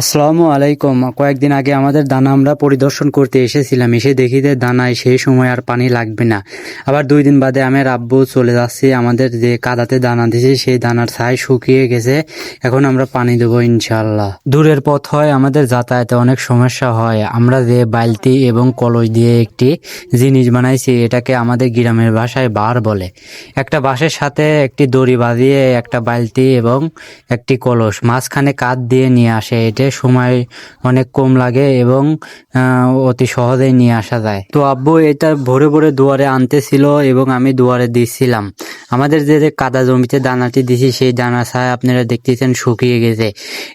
আসসালামু আলাইকুম। কয়েকদিন আগে আমাদের দানা আমরা পরিদর্শন করতে এসেছিলাম। এসে দেখি যে দানায় সেই সময় আর পানি লাগবে না। আবার দুই দিন বাদে আমার আব্বু চলে যাচ্ছে। আমাদের যে কাদাতে দানা দিয়েছি সেই দানার ছাই শুকিয়ে গেছে। এখন আমরা পানি দেবো ইনশাল্লাহ দূরের পথ হয়, আমাদের যাতায়াতে অনেক সমস্যা হয়। আমরা যে বালতি এবং কলস দিয়ে একটি জিনিস বানাইছি, এটাকে আমাদের গ্রামের ভাষায় বার বলে। একটা বাঁশের সাথে একটি দড়ি বাঁধিয়ে একটা বালতি এবং একটি কলস মাঝখানে কাঠ দিয়ে নিয়ে আসে। এতে সময় অনেক কম লাগে এবং অতি সহজেই নিয়ে আসা যায়। তো আব্বু এটা ভরে ভরে দুয়ারে আনতেছিল এবং আমি দুয়ারে দিচ্ছিলাম আমাদের যে কাদা জমিতে দানাটি দিছি, সেই দানা ছায় আপনারা দেখতেছেন শুকিয়ে গেছে।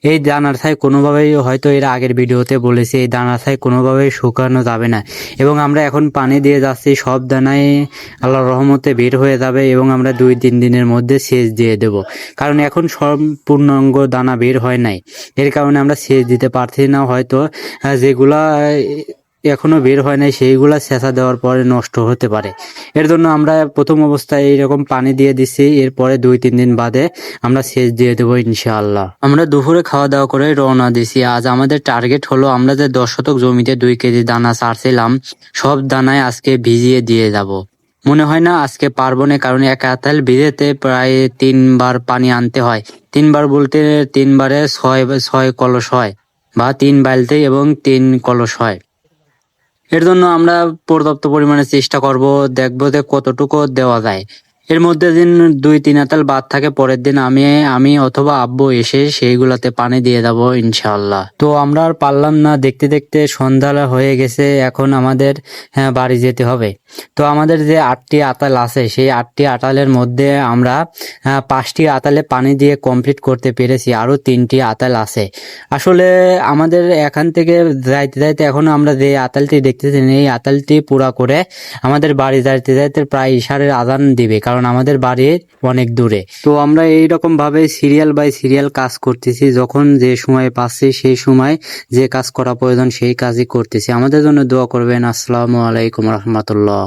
এই দানার ছায় কোনোভাবেই হয়তো এর আগের ভিডিওতে বলেছি, এই দানা ছায় কোনোভাবেই শুকানো যাবে না। এবং আমরা এখন পানি দিয়ে যাচ্ছি, সব দানাই আল্লাহ রহমতে বের হয়ে যাবে এবং আমরা দুই তিন দিনের মধ্যে সেচ দিয়ে দেব। কারণ এখন সম্পূর্ণাঙ্গ দানা বের হয় নাই। এর কারণে আমরা সেচ দিতে পারছি না, হয়তো যেগুলা আহ, এখনও বের হয় নাই সেইগুলা সেচা দেওয়ার পরে নষ্ট হতে পারে। এর জন্য আমরা প্রথম অবস্থায় এইরকম পানি দিয়ে দিচ্ছি এরপরে দুই তিন দিন বাদে আমরা সেচ দিয়ে দেবো ইনশাআল্লাহ। আমরা দুপুরে খাওয়া দাওয়া করে রওনা দিছি। আজ আমাদের টার্গেট হলো আমরা যে দশ শতক জমিতে দুই কেজি দানা ছাড়ছিলাম সব দানায় আজকে ভিজিয়ে দিয়ে যাব। মনে হয় না আজকে পারব না কারণ এক আতাল ভিজেতে প্রায় তিনবার পানি আনতে হয়। তিনবার বলতে তিনবারে ছয় ছয় কলস হয় বা তিন বালতি এবং তিন কলস হয়। এর জন্য আমরা পর্যাপ্ত পরিমাণে চেষ্টা করব দেখব যে কতটুকু দেওয়া যায়। এর মধ্যে দিন দুই তিন আতাল বাদ থাকে পরের দিন আমি আমি অথবা আব্বু এসে সেইগুলাতে পানি দিয়ে দেবো ইনশাল্লাহ তো আমরা আর পারলাম না দেখতে দেখতে সন্ধ্যা হয়ে গেছে এখন আমাদের হ্যাঁ, বাড়ি যেতে হবে। তো আমাদের যে আটটি আতাল আছে, সেই আটটি আতালের মধ্যে আমরা পাঁচটি আতালে পানি দিয়ে কমপ্লিট করতে পেরেছি আরও তিনটি আতাল আছে। আসলে আমাদের এখান থেকে যাইতে যাইতে এখন আমরা যে আতালটি দেখতেছি এই আতালটি পুরা করে আমাদের বাড়ি যাইতে যাইতে প্রায় ইশারের আদান দিবে, কারণ আমাদের বাড়ি অনেক দূরে। তো আমরা এই ভাবে সিরিয়াল বাই সিরিয়াল কাজ করতেছি, যখন যে সময় পাচ্ছি সেই সময় যে কাজ করা প্রয়োজন সেই কাজই করতেছি। আমাদের জন্য দোয়া করবেন। আসসালামু আলাইকুম রহমতুল্লাহ।